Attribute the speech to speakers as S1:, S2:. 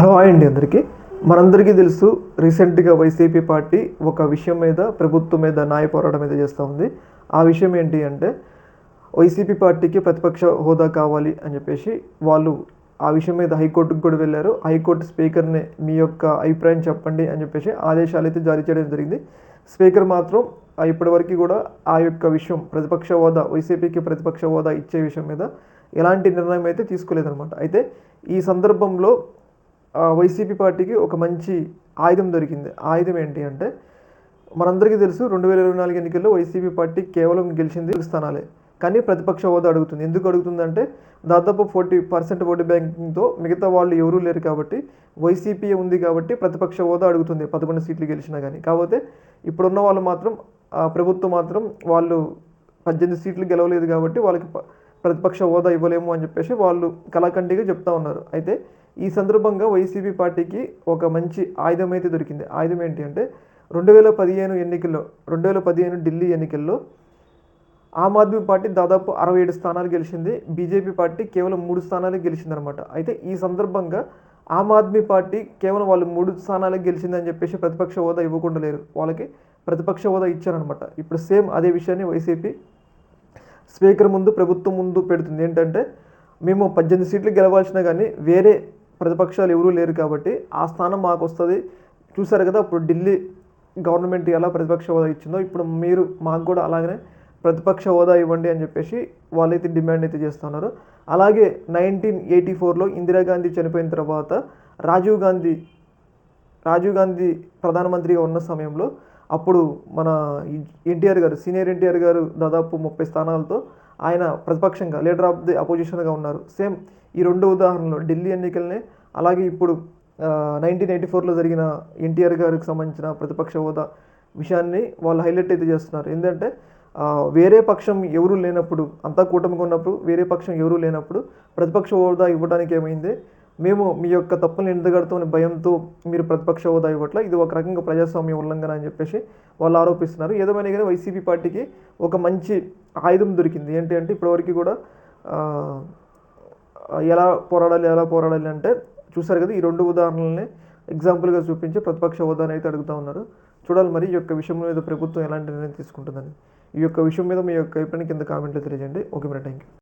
S1: Hello అండి అందరికీ. మనందరికీ తెలుసు రీసెంట్గా వైసీపీ పార్టీ ఒక విషయం మీద ప్రభుత్వం మీద న్యాయ పోరాటం మీద చేస్తూ ఉంది. ఆ విషయం ఏంటి అంటే వైసీపీ పార్టీకి ప్రతిపక్ష హోదా కావాలి అని చెప్పేసి వాళ్ళు ఆ విషయం మీద హైకోర్టుకు కూడా వెళ్ళారు. హైకోర్టు స్పీకర్ని మీ యొక్క అభిప్రాయం చెప్పండి అని చెప్పేసి ఆదేశాలు అయితే జారీ చేయడం జరిగింది. స్పీకర్ మాత్రం ఇప్పటివరకు కూడా ఆ యొక్క విషయం ప్రతిపక్ష హోదా వైసీపీకి ప్రతిపక్ష హోదా ఇచ్చే విషయం మీద ఎలాంటి నిర్ణయం అయితే తీసుకోలేదనమాట అయితే ఈ సందర్భంలో వైసీపీ పార్టీకి ఒక మంచి ఆయుధం దొరికింది. ఆయుధం ఏంటి అంటే మనందరికీ తెలుసు రెండు వేల ఇరవై నాలుగు ఎన్నికల్లో వైసీపీ పార్టీ కేవలం గెలిచింది స్థానాలే. కానీ ప్రతిపక్ష హోదా అడుగుతుంది. ఎందుకు అడుగుతుందంటే దాదాపు ఫోర్టీ పర్సెంట్ ఓటు బ్యాంకింగ్తో మిగతా వాళ్ళు ఎవరూ లేరు కాబట్టి వైసీపీ ఉంది కాబట్టి ప్రతిపక్ష హోదా అడుగుతుంది. పదకొండు సీట్లు గెలిచినా కానీ కాకపోతే ఇప్పుడున్న వాళ్ళు మాత్రం ప్రభుత్వం మాత్రం వాళ్ళు పద్దెనిమిది సీట్లు గెలవలేదు కాబట్టి వాళ్ళకి ప- ప్రతిపక్ష హోదా ఇవ్వలేము అని చెప్పేసి వాళ్ళు కళాఖండిగా చెప్తా ఉన్నారు. అయితే ఈ సందర్భంగా వైసీపీ పార్టీకి ఒక మంచి ఆయుధం అయితే దొరికింది. ఆయుధం ఏంటి అంటే రెండు వేల పదిహేను ఎన్నికల్లో రెండు వేల పదిహేను ఢిల్లీ ఎన్నికల్లో ఆమ్ ఆద్మీ పార్టీ దాదాపు అరవై ఏడు స్థానాలు గెలిచింది. బీజేపీ పార్టీ కేవలం మూడు స్థానాలు గెలిచిందనమాట అయితే ఈ సందర్భంగా ఆమ్ ఆద్మీ పార్టీ కేవలం వాళ్ళు మూడు స్థానాలే గెలిచిందని చెప్పేసి ప్రతిపక్ష హోదా ఇవ్వకుండా లేరు. వాళ్ళకి ప్రతిపక్ష హోదా ఇచ్చారనమాట ఇప్పుడు సేమ్ అదే విషయాన్ని వైసీపీ స్పీకర్ ముందు ప్రభుత్వం ముందు పెడుతుంది. ఏంటంటే మేము పద్దెనిమిది సీట్లు గెలవాల్సినా కానీ వేరే ప్రతిపక్షాలు ఎవరూ లేరు కాబట్టి ఆ స్థానం మాకు వస్తుంది చూసారు కదా ఇప్పుడు ఢిల్లీ గవర్నమెంట్ ఎలా ప్రతిపక్ష హోదా ఇచ్చిందో ఇప్పుడు మీరు మాకు కూడా అలాగనే ప్రతిపక్ష హోదా ఇవ్వండి అని చెప్పేసి వాళ్ళైతే డిమాండ్ అయితే చేస్తున్నారు. అలాగే నైన్టీన్ ఎయిటీ ఫోర్లో ఇందిరాగాంధీ చనిపోయిన తర్వాత రాజీవ్ గాంధీ రాజీవ్ గాంధీ ప్రధానమంత్రిగా ఉన్న సమయంలో అప్పుడు మన ఎన్టీఆర్ గారు సీనియర్ ఎన్టీఆర్ గారు దాదాపు ముప్పై స్థానాలతో ఆయన ప్రతిపక్షంగా లీడర్ ఆఫ్ ది అపోజిషన్గా ఉన్నారు. సేమ్ ఈ రెండు ఉదాహరణలు ఢిల్లీ ఎన్నికలనే అలాగే ఇప్పుడు నైన్టీన్ ఎయిటీ ఫోర్లో జరిగిన ఎన్టీఆర్ గారికి సంబంధించిన ప్రతిపక్ష హోదా విషయాన్ని వాళ్ళు హైలైట్ అయితే చేస్తున్నారు. ఎందుకంటే వేరే పక్షం ఎవరు లేనప్పుడు అంతా కూటమిగా ఉన్నప్పుడు వేరే పక్షం ఎవరు లేనప్పుడు ప్రతిపక్ష హోదా ఇవ్వడానికి ఏమైంది? మేము మీ యొక్క తప్పులను ఎండగడతామని భయంతో మీరు ప్రతిపక్ష హోదా ఇవ్వట్ల ఇది ఒక రకంగా ప్రజాస్వామ్య ఉల్లంఘన అని చెప్పేసి వాళ్ళు ఆరోపిస్తున్నారు. ఏదేమైనా కానీ వైసీపీ పార్టీకి ఒక మంచి ఆయుధం దొరికింది. ఏంటి అంటే ఇప్పటివరకు కూడా ఎలా పోరాడాలి ఎలా పోరాడాలి అంటే చూసారు కదా ఈ రెండు ఉదాహరణలని ఎగ్జాంపుల్గా చూపించి ప్రతిపక్ష హోదాని అయితే అడుగుతా ఉన్నారు. చూడాలి మరి ఈ యొక్క విషయం మీద ప్రభుత్వం ఎలాంటి నిర్ణయం తీసుకుంటుందని. ఈ యొక్క విషయం మీద మీ యొక్క అభిప్రాయం కింద కామెంట్లో తెలియజేయండి. ఓకే మరి థ్యాంక్ యూ